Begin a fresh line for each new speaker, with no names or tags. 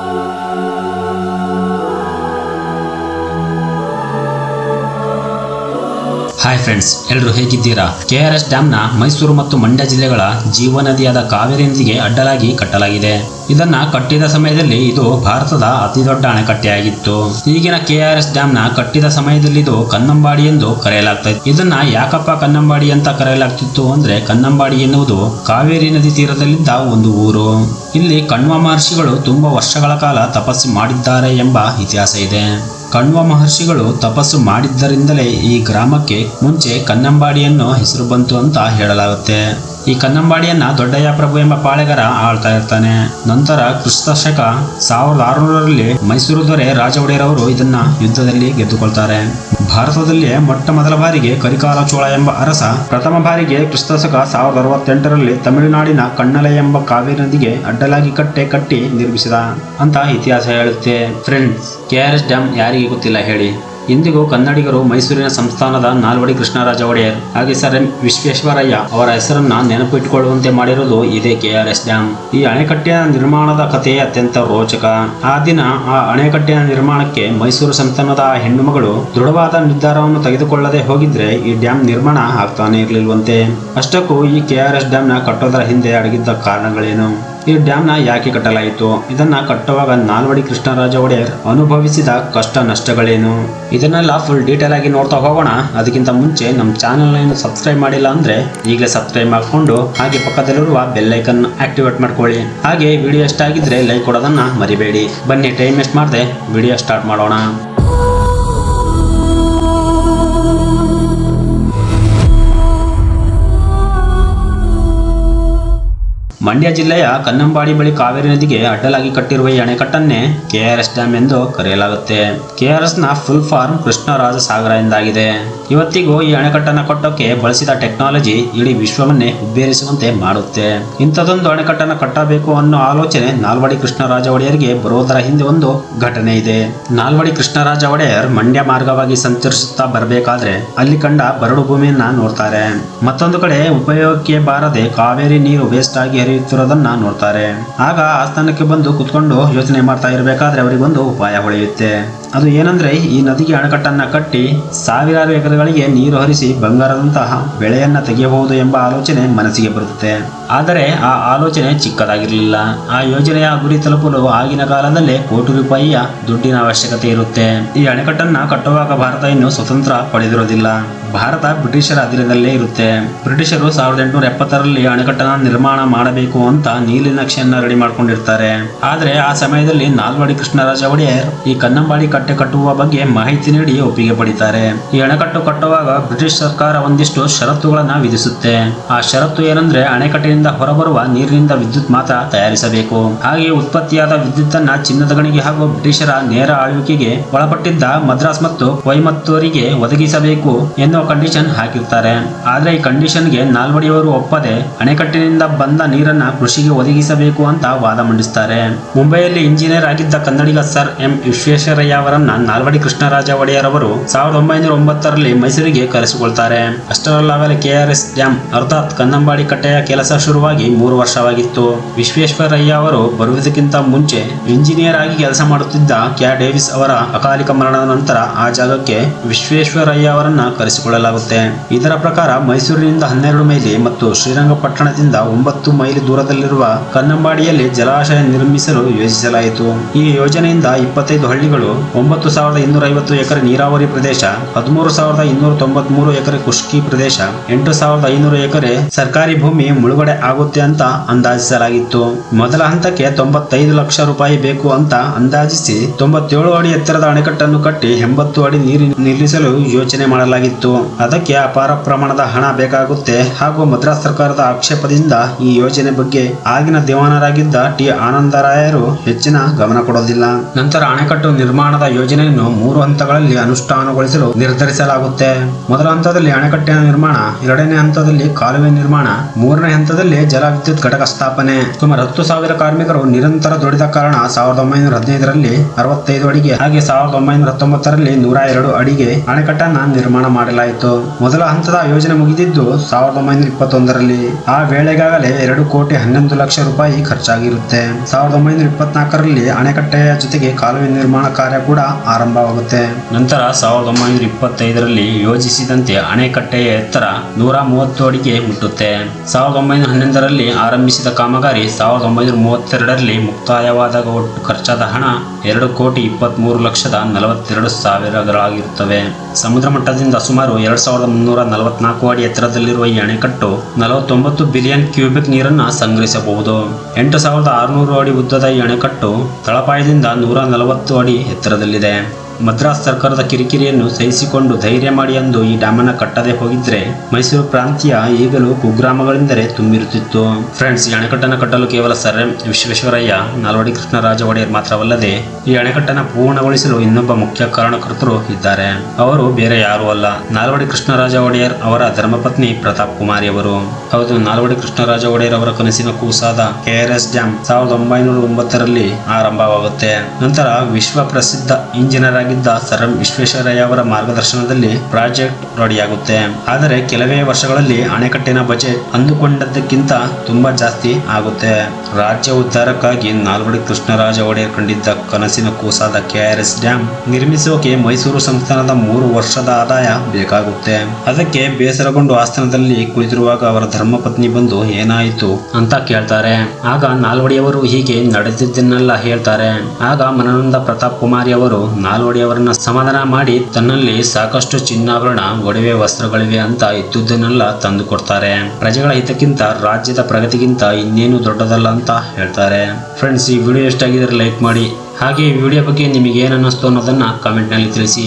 Oh. Hi friends ಎಲ್ಲರೂ ಹೇಗಿದ್ದೀರಾ? K R S ಡ್ಯಾಮ್ನ ಮೈಸೂರು ಮತ್ತು ಮಂಡ್ಯ ಜಿಲ್ಲೆಗಳ ಜೀವನದಿಯಾದ ಕಾವೇರಿ ನದಿಗೆ ಅಡ್ಡಲಾಗಿ ಕಟ್ಟಲಾಗಿದೆ. ಇದನ್ನ ಕಟ್ಟಿದ ಸಮಯದಲ್ಲಿ ಇದು ಭಾರತದ ಅತಿ ದೊಡ್ಡ ಅಣೆಕಟ್ಟೆಯಾಗಿತ್ತು. ಈಗಿನ ಕೆ ಆರ್ ಎಸ್ ಡ್ಯಾಮ್ನ ಕಟ್ಟಿದ ಸಮಯದಲ್ಲಿ ಇದು ಕನ್ನಂಬಾಡಿ ಎಂದು ಕರೆಯಲಾಗ್ತಾ ಇತ್ತು. ಇದನ್ನ ಯಾಕಪ್ಪ ಕನ್ನಂಬಾಡಿ ಅಂತ ಕರೆಯಲಾಗ್ತಿತ್ತು ಅಂದ್ರೆ ಕನ್ನಂಬಾಡಿ ಎನ್ನುವುದು ಕಾವೇರಿ ನದಿ ತೀರದಲ್ಲಿದ್ದ ಒಂದು ಊರು. ಇಲ್ಲಿ ಕಣ್ವ ಮಹರ್ಷಿಗಳು ತುಂಬಾ ವರ್ಷಗಳ ಕಾಲ ತಪಸ್ಸು ಮಾಡಿದ್ದಾರೆ ಎಂಬ ಇತಿಹಾಸ ಇದೆ. ಕಣ್ವ ಮಹರ್ಷಿಗಳು ತಪಸ್ಸು ಮಾಡಿದ್ದರಿಂದಲೇ ಈ ಗ್ರಾಮಕ್ಕೆ ಮುಂಚೆ ಕನ್ನಂಬಾಡಿಯನ್ನು ಹೆಸರು ಬಂತು ಅಂತ ಹೇಳಲಾಗುತ್ತೆ. ಈ ಕನ್ನಂಬಾಡಿಯನ್ನ ದೊಡ್ಡಯ್ಯ ಪ್ರಭು ಎಂಬ ಪಾಳೆಗಾರ ಆಳ್ತಾ ಇರ್ತಾನೆ. ನಂತರ ಕ್ರಿಸ್ತಶಕ ಸಾವಿರದ ಆರುನೂರರಲ್ಲಿ ಮೈಸೂರು ದೊರೆ ರಾಜ ಒಡೆಯರ್ ಅವರು ಇದನ್ನ ಯುದ್ಧದಲ್ಲಿ ಗೆದ್ದುಕೊಳ್ತಾರೆ. ಭಾರತದಲ್ಲಿಯೇ ಮೊಟ್ಟ ಮೊದಲ ಬಾರಿಗೆ ಕರಿಕಾಲ ಚೋಳ ಎಂಬ ಅರಸ, ಪ್ರಥಮ ಬಾರಿಗೆ ಕ್ರಿಸ್ತಶಕ ಸಾವಿರದ ಅರವತ್ತೆಂಟರಲ್ಲಿ ತಮಿಳುನಾಡಿನ ಕಣ್ಣಲೆ ಎಂಬ ಕಾವೇರಿ ನದಿಗೆ ಅಡ್ಡಲಾಗಿ ಕಟ್ಟೆ ಕಟ್ಟಿ ನಿರ್ಮಿಸಿದ ಅಂತ ಇತಿಹಾಸ ಹೇಳುತ್ತೆ. Friends K R S dam ಯಾರಿಗೆ ಗೊತ್ತಿಲ್ಲ ಹೇಳಿ. ಇಂದಿಗೂ ಕನ್ನಡಿಗರು ಮೈಸೂರಿನ ಸಂಸ್ಥಾನದ ನಾಲ್ವಡಿ ಕೃಷ್ಣರಾಜ ಒಡೆಯರ್ ಹಾಗೆ ಸರ್ ಎಂ ವಿಶ್ವೇಶ್ವರಯ್ಯ ಅವರ ಹೆಸರನ್ನ ನೆನಪಿಟ್ಟುಕೊಳ್ಳುವಂತೆ ಮಾಡಿರುವುದು ಇದೇ ಕೆ ಆರ್ ಎಸ್ ಡ್ಯಾಮ್ ಈ ಅಣೆಕಟ್ಟೆಯ ನಿರ್ಮಾಣದ ಕಥೆ ಅತ್ಯಂತ ರೋಚಕ. ಆ ದಿನ ಆ ಅಣೆಕಟ್ಟೆಯ ನಿರ್ಮಾಣಕ್ಕೆ ಮೈಸೂರು ಸಂಸ್ಥಾನದ ಆ ಹೆಣ್ಣು ಮಗಳು ದೃಢವಾದ ನಿರ್ಧಾರವನ್ನು ತೆಗೆದುಕೊಳ್ಳದೆ ಹೋಗಿದ್ರೆ ಈ ಡ್ಯಾಮ್ ನಿರ್ಮಾಣ ಆಗ್ತಾನೆ ಇರಲಿಲ್ವಂತೆ. ಅಷ್ಟಕ್ಕೂ ಈ ಕೆ ಆರ್ ಎಸ್ ಡ್ಯಾಮ್ನ ಕಟ್ಟೋದರ ಹಿಂದೆ ಅಡಗಿದ್ದ ಕಾರಣಗಳೇನು? ಈ ಡ್ಯಾಮ್ನ ಯಾಕೆ ಕಟ್ಟಲಾಯಿತು? ಇದನ್ನ ಕಟ್ಟುವಾಗ ನಾಲ್ವಡಿ ಕೃಷ್ಣರಾಜ ಒಡೆಯರ್ ಅನುಭವಿಸಿದ ಕಷ್ಟ ನಷ್ಟಗಳೇನು? ಇದನ್ನೆಲ್ಲ ಫುಲ್ ಡೀಟೇಲ್ ಆಗಿ ನೋಡ್ತಾ ಹೋಗೋಣ. ಅದಕ್ಕಿಂತ ಮುಂಚೆ ನಮ್ಮ ಚಾನಲ್ ಸಬ್ಸ್ಕ್ರೈಬ್ ಮಾಡಿಲ್ಲ ಅಂದ್ರೆ ಈಗಲೇ ಸಬ್ಸ್ಕ್ರೈಬ್ ಮಾಡಿಕೊಂಡು ಹಾಗೆ ಪಕ್ಕದಲ್ಲಿರುವ ಬೆಲ್ ಐಕನ್ ಆಕ್ಟಿವೇಟ್ ಮಾಡ್ಕೊಳ್ಳಿ. ಹಾಗೆ ವಿಡಿಯೋ ಇಷ್ಟ ಆಗಿದ್ರೆ ಲೈಕ್ ಕೊಡೋದನ್ನ ಮರಿಬೇಡಿ. ಬನ್ನಿ ಟೈಮ್ ವೇಸ್ಟ್ ಮಾಡದೆ ವಿಡಿಯೋ ಸ್ಟಾರ್ಟ್ ಮಾಡೋಣ. ಮಂಡ್ಯ ಜಿಲ್ಲೆಯ ಕನ್ನಂಬಾಡಿ ಬಳಿ ಕಾವೇರಿ ನದಿಗೆ ಅಡ್ಡಲಾಗಿ ಕಟ್ಟಿರುವ ಈ ಅಣೆಕಟ್ಟನ್ನೇ ಕೆಆರ್ಎಸ್ ಡ್ಯಾಮ್ ಎಂದು ಕರೆಯಲಾಗುತ್ತೆ. ನ ಫುಲ್ ಫಾರ್ಮ್ ಕೃಷ್ಣರಾಜ ಸಾಗರ ಎಂದಾಗಿದೆ. ಇವತ್ತಿಗೂ ಈ ಅಣೆಕಟ್ಟನ್ನು ಕಟ್ಟೋಕೆ ಬಳಸಿದ ಟೆಕ್ನಾಲಜಿ ಇಡೀ ವಿಶ್ವವನ್ನೇ ಉಬ್ಬೇರಿಸುವಂತೆ ಮಾಡುತ್ತೆ. ಇಂಥದೊಂದು ಅಣೆಕಟ್ಟನ್ನು ಕಟ್ಟಬೇಕು ಅನ್ನೋ ಆಲೋಚನೆ ನಾಲ್ವಡಿ ಕೃಷ್ಣರಾಜ ಒಡೆಯರಿಗೆ ಬರೋದರ ಹಿಂದೆ ಒಂದು ಘಟನೆ ಇದೆ. ನಾಲ್ವಡಿ ಕೃಷ್ಣರಾಜ ಒಡೆಯರ್ ಮಂಡ್ಯ ಮಾರ್ಗವಾಗಿ ಸಂಚರಿಸುತ್ತಾ ಬರಬೇಕಾದ್ರೆ ಅಲ್ಲಿ ಕಂಡ ಬರಡು ಭೂಮಿಯನ್ನ ನೋಡ್ತಾರೆ. ಮತ್ತೊಂದು ಕಡೆ ಉಪಯೋಗಕ್ಕೆ ಬಾರದೆ ಕಾವೇರಿ ನೀರು ವೇಸ್ಟ್ ಆಗಿ ಹರಿಯುತ್ತಿರೋದನ್ನ ನೋಡ್ತಾರೆ. ಆಗ ಆಸ್ಥಾನಕ್ಕೆ ಬಂದು ಕುತ್ಕೊಂಡು ಯೋಚನೆ ಮಾಡ್ತಾ ಇರಬೇಕಾದ್ರೆ ಅವರಿಗೊಂದು ಉಪಾಯ ಹೊಳೆಯುತ್ತೆ. ಅದು ಏನಂದ್ರೆ, ಈ ನದಿಗೆ ಅಣೆಕಟ್ಟನ್ನ ಕಟ್ಟಿ ಸಾವಿರಾರು ಎಕರೆಗಳಿಗೆ ನೀರು ಹರಿಸಿ ಬಂಗಾರದಂತಹ ಬೆಳೆಯನ್ನ ತೆಗೆಯಬಹುದು ಎಂಬ ಆಲೋಚನೆ ಮನಸ್ಸಿಗೆ ಬರುತ್ತೆ. ಆದರೆ ಆ ಆಲೋಚನೆ ಚಿಕ್ಕದಾಗಿರಲಿಲ್ಲ. ಆ ಯೋಜನೆಯ ಗುರಿ ತಲುಪಲು ಆಗಿನ ಕಾಲದಲ್ಲೇ ಕೋಟಿ ರೂಪಾಯಿಯ ದುಡ್ಡಿನ ಅವಶ್ಯಕತೆ ಇರುತ್ತೆ. ಈ ಅಣೆಕಟ್ಟನ್ನ ಕಟ್ಟುವಾಗ ಭಾರತ ಇನ್ನು ಸ್ವತಂತ್ರ ಪಡೆದಿರೋದಿಲ್ಲ. ಭಾರತ ಬ್ರಿಟಿಷರ ಅಧೀನದಲ್ಲೇ ಇರುತ್ತೆ. ಬ್ರಿಟಿಷರು ಸಾವಿರದ ಎಂಟುನೂರ ಎಪ್ಪತ್ತರಲ್ಲಿ ಅಣೆಕಟ್ಟನ ನಿರ್ಮಾಣ ಮಾಡಬೇಕು ಅಂತ ನೀಲಿ ನಕ್ಷೆಯನ್ನ ರೆಡಿ ಮಾಡ್ಕೊಂಡಿರ್ತಾರೆ. ಆದ್ರೆ ಆ ಸಮಯದಲ್ಲಿ ನಾಲ್ವಡಿ ಕೃಷ್ಣರಾಜ ಒಡೆಯರ್ ಈ ಕನ್ನಂಬಾಡಿ ಕಟ್ಟೆ ಕಟ್ಟುವ ಬಗ್ಗೆ ಮಾಹಿತಿ ನೀಡಿ ಒಪ್ಪಿಗೆ ಪಡಿತಾರೆ. ಈ ಅಣೆಕಟ್ಟು ಕಟ್ಟುವಾಗ ಬ್ರಿಟಿಷ್ ಸರ್ಕಾರ ಒಂದಿಷ್ಟು ಷರತ್ತುಗಳನ್ನ ವಿಧಿಸುತ್ತೆ. ಆ ಷರತ್ತು ಏನಂದ್ರೆ ಅಣೆಕಟ್ಟಿನಿಂದ ಹೊರಬರುವ ನೀರಿನಿಂದ ವಿದ್ಯುತ್ ಮಾತ್ರ ತಯಾರಿಸಬೇಕು. ಹಾಗೆ ಉತ್ಪತ್ತಿಯಾದ ವಿದ್ಯುತ್ತನ್ನ ಚಿನ್ನದ ಗಣಿಗೆ ಹಾಗೂ ಬ್ರಿಟಿಷರ ನೇರ ಆಳ್ವಿಕೆಗೆ ಒಳಪಟ್ಟಿದ್ದ ಮದ್ರಾಸ್ ಮತ್ತು ವೈಮತ್ತೂರಿಗೆ ಒದಗಿಸಬೇಕು ಕಂಡೀಷನ್ ಹಾಕಿರ್ತಾರೆ. ಆದ್ರೆ ಈ ಕಂಡೀಷನ್ಗೆ ನಾಲ್ವಡಿಯವರು ಒಪ್ಪದೆ ಅಣೆಕಟ್ಟಿನಿಂದ ಬಂದ ನೀರನ್ನ ಕೃಷಿಗೆ ಒದಗಿಸಬೇಕು ಅಂತ ವಾದ ಮಂಡಿಸ್ತಾರೆ. ಮುಂಬೈಯಲ್ಲಿ ಇಂಜಿನಿಯರ್ ಆಗಿದ್ದ ಕನ್ನಡಿಗ ಸರ್ ಎಂ ವಿಶ್ವೇಶ್ವರಯ್ಯ ಅವರನ್ನ ನಾಲ್ವಡಿ ಕೃಷ್ಣರಾಜ ಒಡೆಯರ್ ಅವರು ಸಾವಿರದ ಒಂಬೈನೂರ ಒಂಬತ್ತರಲ್ಲಿ ಮೈಸೂರಿಗೆ ಕರೆಸಿಕೊಳ್ತಾರೆ. ಅಷ್ಟರಲ್ಲಾಗಲೇ ಕೆಆರ್ಎಸ್ ಡ್ಯಾಂ ಅರ್ಥಾತ್ ಕನ್ನಂಬಾಡಿ ಕಟ್ಟೆಯ ಕೆಲಸ ಶುರುವಾಗಿ ಮೂರು ವರ್ಷವಾಗಿತ್ತು. ವಿಶ್ವೇಶ್ವರಯ್ಯ ಅವರು ಬರುವುದಕ್ಕಿಂತ ಮುಂಚೆ ಇಂಜಿನಿಯರ್ ಆಗಿ ಕೆಲಸ ಮಾಡುತ್ತಿದ್ದ ಕ್ಯಾ ಡೇವಿಸ್ ಅವರ ಅಕಾಲಿಕ ಮರಣದ ನಂತರ ಆ ಜಾಗಕ್ಕೆ ವಿಶ್ವೇಶ್ವರಯ್ಯ ಅವರನ್ನ ಕರೆಸಿಕೊಳ್ಳಲಾಗುತ್ತೆ ಇದರ ಪ್ರಕಾರ ಮೈಸೂರಿನಿಂದ ಹನ್ನೆರಡು ಮೈಲಿ ಮತ್ತು ಶ್ರೀರಂಗಪಟ್ಟಣದಿಂದ ಒಂಬತ್ತು ಮೈಲಿ ದೂರದಲ್ಲಿರುವ ಕನ್ನಂಬಾಡಿಯಲ್ಲಿ ಜಲಾಶಯ ನಿರ್ಮಿಸಲು ಯೋಜಿಸಲಾಯಿತು. ಈ ಯೋಜನೆಯಿಂದ ಇಪ್ಪತ್ತೈದು ಹಳ್ಳಿಗಳು, ಒಂಬತ್ತು ಸಾವಿರದ ಇನ್ನೂರ ಐವತ್ತು ಎಕರೆ ನೀರಾವರಿ ಪ್ರದೇಶ, ಹದಿಮೂರು ಸಾವಿರದ ಇನ್ನೂರ ತೊಂಬತ್ಮೂರು ಎಕರೆ ಖುಷ್ಕಿ ಪ್ರದೇಶ, ಎಂಟು ಸಾವಿರದ ಐನೂರು ಎಕರೆ ಸರ್ಕಾರಿ ಭೂಮಿ ಮುಳುಗಡೆ ಆಗುತ್ತೆ ಅಂತ ಅಂದಾಜಿಸಲಾಗಿತ್ತು. ಮೊದಲ ಹಂತಕ್ಕೆ ತೊಂಬತ್ತೈದು ಲಕ್ಷ ರೂಪಾಯಿ ಬೇಕು ಅಂತ ಅಂದಾಜಿಸಿ ತೊಂಬತ್ತೇಳು ಅಡಿ ಎತ್ತರದ ಅಣೆಕಟ್ಟನ್ನು ಕಟ್ಟಿ ಎಂಬತ್ತು ಅಡಿ ನೀರು ನಿಲ್ಲಿಸಲು ಯೋಚನೆ ಮಾಡಲಾಗಿತ್ತು. ಅದಕ್ಕೆ ಅಪಾರ ಪ್ರಮಾಣದ ಹಣ ಬೇಕಾಗುತ್ತೆ ಹಾಗೂ ಮದ್ರಾಸ್ ಸರ್ಕಾರದ ಆಕ್ಷೇಪದಿಂದ ಈ ಯೋಜನೆ ಬಗ್ಗೆ ಆಗಿನ ದಿವಾನರಾಗಿದ್ದ ಟಿ ಆನಂದರಾಯರು ಹೆಚ್ಚಿನ ಗಮನ ಕೊಡೋದಿಲ್ಲ. ನಂತರ ಅಣೆಕಟ್ಟು ನಿರ್ಮಾಣದ ಯೋಜನೆಯನ್ನು ಮೂರು ಹಂತಗಳಲ್ಲಿ ಅನುಷ್ಠಾನಗೊಳಿಸಲು ನಿರ್ಧರಿಸಲಾಗುತ್ತೆ. ಮೊದಲ ಹಂತದಲ್ಲಿ ಅಣೆಕಟ್ಟಿನ ನಿರ್ಮಾಣ, ಎರಡನೇ ಹಂತದಲ್ಲಿ ಕಾಲುವೆ ನಿರ್ಮಾಣ, ಮೂರನೇ ಹಂತದಲ್ಲಿ ಜಲವಿದ್ಯುತ್ ಘಟಕ ಸ್ಥಾಪನೆ. ಸುಮಾರು ಹತ್ತು ಸಾವಿರ ಕಾರ್ಮಿಕರು ನಿರಂತರ ದುಡಿದ ಕಾರಣ ಸಾವಿರದ ಒಂಬೈನೂರ ಹದಿನೈದರಲ್ಲಿ ಅರವತ್ತೈದು ಅಡಿಗೆ, ಹಾಗೆ ಸಾವಿರದ ಒಂಬೈನೂರ ಹತ್ತೊಂಬತ್ತರಲ್ಲಿ ನೂರ ಎರಡು ಅಡಿಗೆ ಅಣೆಕಟ್ಟನ್ನ ನಿರ್ಮಾಣ ಮಾಡಲಾಯಿತು. ಮೊದಲ ಹಂತದ ಯೋಜನೆ ಮುಗಿದಿದ್ದು ಸಾವಿರದ ಒಂಬೈನೂರ ಇಪ್ಪತ್ತೊಂದರಲ್ಲಿ ಆ ವೇಳೆಗಾಗಲೇ ಎರಡು ಕೋಟಿ ಹನ್ನೊಂದು ಲಕ್ಷ ರೂಪಾಯಿ ಖರ್ಚಾಗಿರುತ್ತೆ. ಸಾವಿರದ ಒಂಬೈನೂರ ಇಪ್ಪತ್ನಾಲ್ಕರಲ್ಲಿ ಅಣೆಕಟ್ಟೆಯ ಜೊತೆಗೆ ಕಾಲುವೆ ನಿರ್ಮಾಣ ಕಾರ್ಯ ಕೂಡ ಆರಂಭವಾಗುತ್ತೆ. ನಂತರ ಸಾವಿರದ ಒಂಬೈನೂರ ಇಪ್ಪತ್ತೈದರಲ್ಲಿ ಯೋಜಿಸಿದಂತೆ ಅಣೆಕಟ್ಟೆಯ ಎತ್ತರ ನೂರ ಮೂವತ್ತು ಅಡಿಗೆ ಮುಟ್ಟುತ್ತೆ. ಸಾವಿರದ ಒಂಬೈನೂರ ಹನ್ನೊಂದರಲ್ಲಿ ಆರಂಭಿಸಿದ ಕಾಮಗಾರಿ ಸಾವಿರದ ಒಂಬೈನೂರ ಮೂವತ್ತೆರಡರಲ್ಲಿ ಮುಕ್ತಾಯವಾದಾಗ ಒಟ್ಟು ಖರ್ಚಾದ ಹಣ ಎರಡು ಕೋಟಿ ಇಪ್ಪತ್ತ್ಮೂರು ಲಕ್ಷದ ನಲವತ್ತೆರಡು ಸಾವಿರಗಳಾಗಿರುತ್ತವೆ. ಸಮುದ್ರ ಮಟ್ಟದಿಂದ ಸುಮಾರು ಎರಡು ಸಾವಿರದ ಮುನ್ನೂರ ನಲವತ್ನಾಲ್ಕು ಅಡಿ ಎತ್ತರದಲ್ಲಿರುವ ಈ ಅಣೆಕಟ್ಟು ನಲವತ್ತೊಂಬತ್ತು ಬಿಲಿಯನ್ ಕ್ಯೂಬಿಕ್ ನೀರನ್ನು ಸಂಗ್ರಹಿಸಬಹುದು. ಎಂಟು ಸಾವಿರದ ಆರುನೂರು ಅಡಿ ಉದ್ದದ ಈ ಅಣೆಕಟ್ಟು ತಳಪಾಯದಿಂದ ನೂರ ನಲವತ್ತು ಅಡಿ ಎತ್ತರದಲ್ಲಿದೆ. ಮದ್ರಾಸ್ ಸರ್ಕಾರದ ಕಿರಿಕಿರಿಯನ್ನು ಸಹಿಸಿಕೊಂಡು ಧೈರ್ಯ ಮಾಡಿ ಎಂದು ಈ ಡ್ಯಾಮನ್ನು ಕಟ್ಟದೆ ಹೋಗಿದ್ರೆ ಮೈಸೂರು ಪ್ರಾಂತ್ಯ ಈಗಲೂ ಕುಗ್ರಾಮಗಳಿಂದಲೇ ತುಂಬಿರುತ್ತಿತ್ತು. ಫ್ರೆಂಡ್ಸ್, ಈ ಅಣೆಕಟ್ಟನ್ನು ಕಟ್ಟಲು ಕೇವಲ ಸರ್ ಎಂ ವಿಶ್ವೇಶ್ವರಯ್ಯ, ನಾಲ್ವಡಿ ಕೃಷ್ಣರಾಜ ಒಡೆಯರ್ ಮಾತ್ರವಲ್ಲದೆ ಈ ಅಣೆಕಟ್ಟನ್ನು ಪೂರ್ಣಗೊಳಿಸಲು ಇನ್ನೊಬ್ಬ ಮುಖ್ಯ ಕಾರಣಕರ್ತರು ಇದ್ದಾರೆ. ಅವರು ಬೇರೆ ಯಾರೂ ಅಲ್ಲ. ನಾಲ್ವಡಿ ಕೃಷ್ಣರಾಜ ಒಡೆಯರ್ ಅವರ ಧರ್ಮಪತ್ನಿ ಪ್ರತಾಪ್ ಕುಮಾರಿ ಅವರು. ಹೌದು, ನಾಲ್ವಡಿ ಕೃಷ್ಣರಾಜ ಒಡೆಯರ್ ಅವರ ಕನಸಿನ ಕೂಸಾದ ಕೆಆರ್ಎಸ್ ಡ್ಯಾಮ್ ಸಾವಿರದ ಒಂಬೈನೂರ ಒಂಬತ್ತರಲ್ಲಿ ಆರಂಭವಾಗುತ್ತೆ. ನಂತರ ವಿಶ್ವ ಪ್ರಸಿದ್ಧ ಇಂಜಿನಿಯರ್ ಆಗಿದ್ದ ಸರ್ ಎಂ ವಿಶ್ವೇಶ್ವರಯ್ಯ ಅವರ ಮಾರ್ಗದರ್ಶನದಲ್ಲಿ ಪ್ರಾಜೆಕ್ಟ್ ರೆಡಿಯಾಗುತ್ತೆ. ಆದರೆ ಕೆಲವೇ ವರ್ಷಗಳಲ್ಲಿ ಅಣೆಕಟ್ಟಿನ ಬಜೆಟ್ ಅಂದುಕೊಂಡದ್ದಕ್ಕಿಂತ ತುಂಬಾ ಜಾಸ್ತಿ ಆಗುತ್ತೆ. ರಾಜ್ಯ ಉದ್ಧಾರಕ್ಕಾಗಿ ನಾಲ್ವಡಿ ಕೃಷ್ಣರಾಜ ಒಡೆಯರ್ ಕಂಡಿದ್ದ ಕನಸಿನ ಕೂಸಾದ ಕೆಆರ್ಎಸ್ ಡ್ಯಾಮ್ ನಿರ್ಮಿಸೋಕೆ ಮೈಸೂರು ಸಂಸ್ಥಾನದ ಮೂರು ವರ್ಷದ ಆದಾಯ ಬೇಕಾಗುತ್ತೆ. ಅದಕ್ಕೆ ಬೇಸರಗೊಂಡು ಆಸ್ಥಾನದಲ್ಲಿ ಕುಳಿತಿರುವಾಗ ಅವರ ಧರ್ಮಪತ್ನಿ ಬಂದು, ಏನಾಯಿತು ಅಂತ ಕೇಳ್ತಾರೆ. ಆಗ ನಾಲ್ವಡಿಯವರು ಹೀಗೆ ನಡೆದಿದ್ದನ್ನೆಲ್ಲ ಹೇಳ್ತಾರೆ. ಆಗ ಮನನಂದ ಪ್ರತಾಪ್ ಕುಮಾರಿ ಅವರು ನಾಲ್ವಡಿಯವರನ್ನ ಸಮಾಧಾನ ಮಾಡಿ ತನ್ನಲ್ಲಿ ಸಾಕಷ್ಟು ಚಿನ್ನಾಭರಣ, ಒಡವೆ ವಸ್ತ್ರಗಳಿವೆ ಅಂತ ಇದ್ದುದನ್ನೆಲ್ಲ ತಂದು ಕೊಡ್ತಾರೆ. ಪ್ರಜೆಗಳ ಹಿತಕ್ಕಿಂತ ರಾಜ್ಯದ ಪ್ರಗತಿಗಿಂತ ಇನ್ನೇನು ದೊಡ್ಡದಲ್ಲ ಅಂತ ಹೇಳ್ತಾರೆ. ಫ್ರೆಂಡ್ಸ್ ಈ ವಿಡಿಯೋ ಎಷ್ಟಾಗಿದ್ರೆ ಲೈಕ್ ಮಾಡಿ. ಹಾಗೆ ಈ ವಿಡಿಯೋ ಬಗ್ಗೆ ನಿಮಗೆ ಏನು ಅನ್ನಿಸ್ತು ಅನ್ನೋದನ್ನು ಕಮೆಂಟ್ನಲ್ಲಿ ತಿಳಿಸಿ.